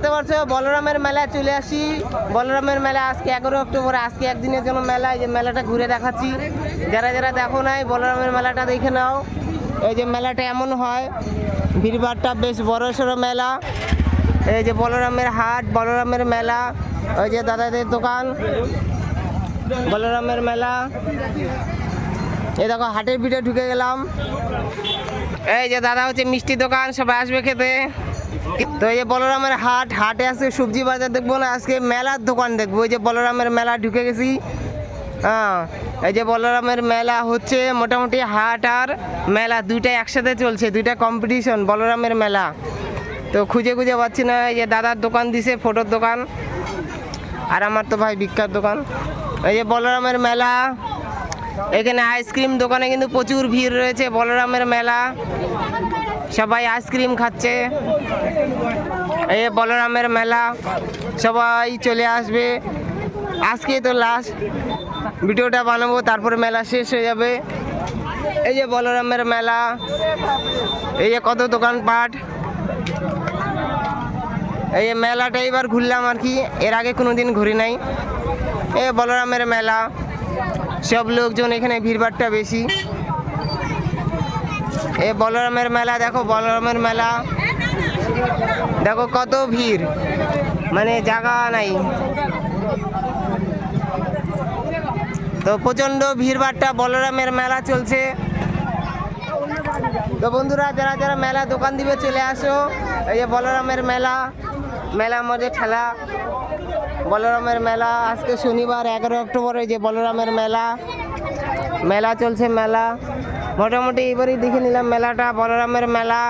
দেখতে পাচ্ছ বলরামের মেলায় চলে আসি। বলরামের মেলা আজকে এগারো অক্টোবর, আজকে একদিনের জন্য মেলা এই যে মেলাটা ঘুরে দেখাচ্ছি। যারা যারা দেখো নাই, বলরামের মেলাটা দেখে নাও। এই যে মেলাটা এমন হয়, ভিড়ভাড়টা বেশ বড় সড়ো মেলা। এই যে বলরামের হাট, বলরামের মেলা, ওই যে দাদাদের দোকান, বলরামের মেলা। এই দেখো, হাটের ভিতরে ঢুকে গেলাম। এই যে দাদা হচ্ছে মিষ্টি দোকান, সবাই আসবে খেতে। তো এই যে বলরামের হাট, হাটে আজকে সবজি বাজার দেখব না, আজকে মেলার দোকান দেখব। এই যে বলরামের মেলা ঢুকে গেছি। হ্যাঁ এই যে বলরামের মেলা হচ্ছে মোটামুটি হাট আর মেলা দুইটা একসাথে চলছে, দুইটা কম্পিটিশন বলরামের মেলা। তো খুঁজে খুঁজে পাচ্ছি না, এই যে দাদার দোকান দিছে, ফটোর দোকান, আর আমার তো ভাই বিখ্যাত দোকান। এই যে বলরামের মেলা, এখানে আইসক্রিম দোকানে কিন্তু প্রচুর ভিড় রয়েছে, বলরামের মেলা। সবাই আইসক্রিম খাচ্ছে। এই বলরামের মেলা, সবাই চলে আসবে। আজকে তো লাস্ট ভিডিওটা বানাবো, তারপরে মেলা শেষ হয়ে যাবে। এই যে বলরামের মেলা, এই যে কত দোকানপাট। এই যে মেলাটা এবার ঘুরলাম আর কি, এর আগে কোনো দিন ঘুরি নাই। এ বলরামের মেলা, সব লোকজন এখানে ভিড়ভাড়টা বেশি। এ বলরামের মেলা, দেখো বলরামের মেলা। দেখো কত ভিড়। মানে জায়গা নাই। তো প্রচণ্ড ভিড়ভাড়টা বলরামের মেলা চলছে। তো বন্ধুরা, যারা যারা মেলা দোকান দিবে চলে আসো। এই যে বলরামের মেলা মেলার মধ্যে ঠেলা। বলরামের মেলা, আজকে শনিবার, এগারো অক্টোবর যে বলরামের মেলা। মেলা চলছে, মেলা। মোটামুটি এবারই দেখে নিলাম মেলাটা বলরামের মেলা।